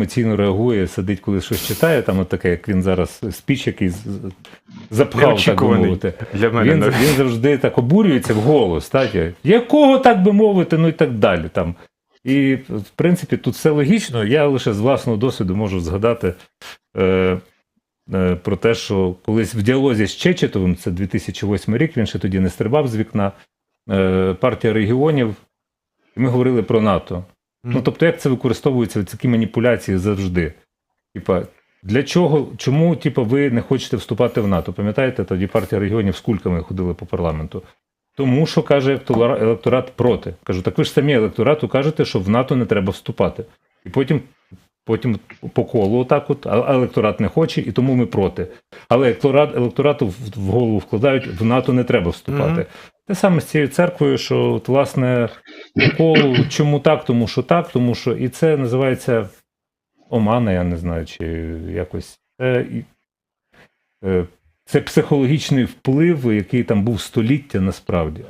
емоційно реагує, сидить, коли щось читає, там от таке, як він зараз спіч якийсь запхав, так би мовити. для мене. Він, він завжди так обурюється в голос, так, якого так би мовити, ну і так далі. Там. І, в принципі, тут все логічно. Я лише з власного досвіду можу згадати е, е, про те, що колись в діалозі з Чечетовим, це 2008 рік, він ще тоді не стрибав з вікна, е, партія регіонів, і ми говорили про НАТО. Ну, тобто, як це використовується такі маніпуляції завжди? Типа, для чого, чому типа, ви не хочете вступати в НАТО? Пам'ятаєте, тоді партія регіонів з кульками ходили по парламенту. Тому що каже електорат проти. Кажу, так ви ж самі електорату кажете, що в НАТО не треба вступати. І потім, потім по колу, отак от, а електорат не хоче, і тому ми проти. Але електорат, електорату в, в голову вкладають, в НАТО не треба вступати. Мгм. Те саме з цією церквою, що от, власне по колу, чому так, тому що так, тому що і це називається омана, я не знаю, чи якось. Це, е, це психологічний вплив, який там був століття насправді.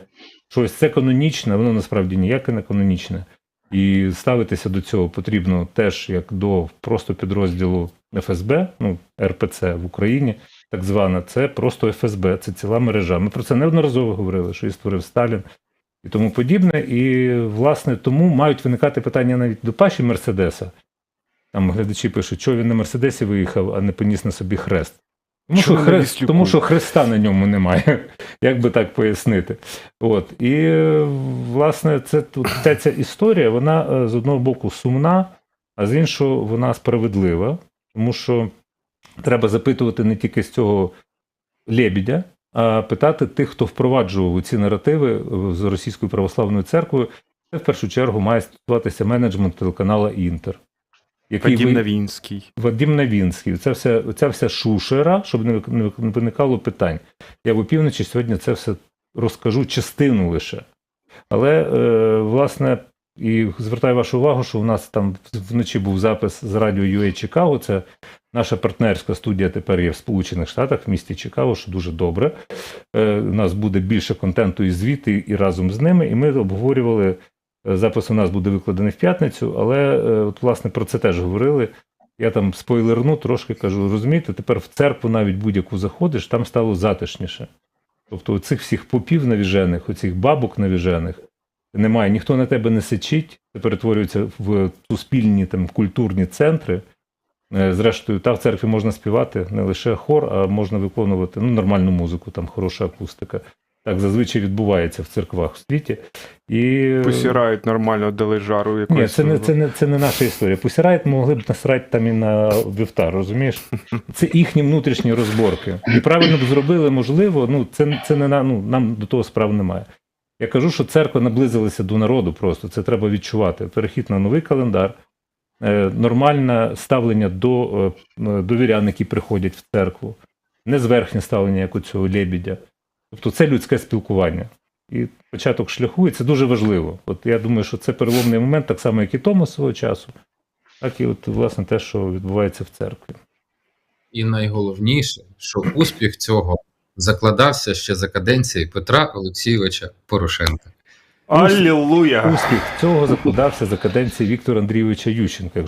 Щось це канонічне, воно насправді ніяке не канонічне. І ставитися до цього потрібно теж як до просто підрозділу ФСБ, ну, РПЦ в Україні, так звана, це просто ФСБ, це ціла мережа. Ми про це неодноразово говорили, що її створив Сталін і тому подібне. І, власне, тому мають виникати питання навіть до Паші Мерседеса. Там глядачі пишуть, що він на Мерседесі виїхав, а не поніс на собі хрест. Тому що, Віслюку? тому що хреста на ньому немає, як би так пояснити. От. І, власне, це ця, ця історія, вона е, з одного боку сумна, а з іншого вона справедлива, тому що треба запитувати не тільки з цього лебідя, а питати тих, хто впроваджував ці наративи е, з Російською православною церквою. Це в першу чергу має стосуватися менеджмент телеканала Інтер. Який Вадим ви- Новінський. Вадим Навінський, це вся, ця вся шушера, щоб не, виникало питань. Я в опівночі сьогодні це все розкажу частину лише. Але, е, власне, і звертаю вашу увагу, що у нас там вночі був запис з радіо UA Чикаго. Це наша партнерська студія тепер є в Сполучених Штатах, в місті Чикаго, що дуже добре. Е, у нас буде більше контенту і звіти, і разом з ними. І ми обговорювали. Запис у нас буде викладений в п'ятницю, але е, от, власне про це теж говорили. Я там спойлерну трошки кажу, розумієте, тепер в церкву навіть будь-яку заходиш, там стало затишніше. Тобто цих всіх попів навіжених, оцих бабок навіжених немає. Ніхто на тебе не сичить, це перетворюється в суспільні там, культурні центри. Е, Зрештою, та в церкві можна співати не лише хор, а можна виконувати ну, нормальну музику, там хороша акустика. Так зазвичай відбувається в церквах в світі. І... Посірають нормально, дали жару якось. Ні, це не, це, не, це не наша історія. Посірайт могли б насрати там і на вівтар, розумієш? Це їхні внутрішні розборки. І правильно б зробили, можливо, ну це, це не на, ну, нам до того справ немає. Я кажу, що церква наблизилася до народу просто, це треба відчувати. Перехід на новий календар, е, нормальне ставлення до е, до вірян, які приходять в церкву, не зверхнє ставлення, як у цього лебідя. Тобто це людське спілкування. І початок шляху, і це дуже важливо. От я думаю, що це переломний момент, так само, як і тому свого часу, так і от, власне, те, що відбувається в церкві. І найголовніше, що успіх цього закладався ще за каденції Петра Олексійовича Порошенка. Аллилуйя! Успіх цього закладався за каденції Віктора Андрійовича Ющенка.